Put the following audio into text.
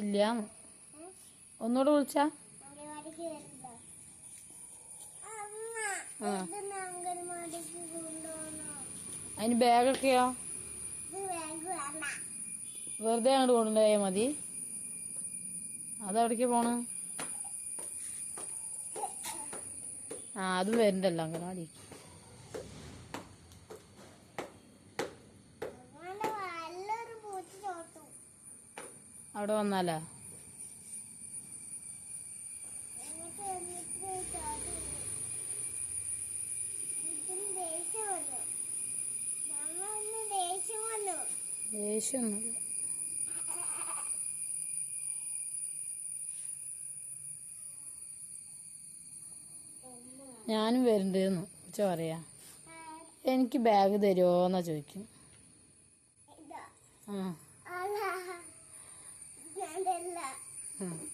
ഇല്ല. ഒന്നുകൂടെ വിളിച്ച? അതിന് ബാഗൊക്കെയോ? വെറുതെ അങ്ങോട്ട് കൊണ്ടുപോയാൽ മതി. അതെവിടേക്ക് പോണ്? ആ അതും വരണ്ടല്ലോ അങ്കനവാടി ദേഷ്യം വന്നു ദേഷ്യമൊന്നുമില്ല. ഞാനും വരണ്ടെന്ന് ഉച്ച പറയാ. എനിക്ക് ബാഗ് തരുമോന്നാ ചോദിക്കും ആ. Mm-hmm.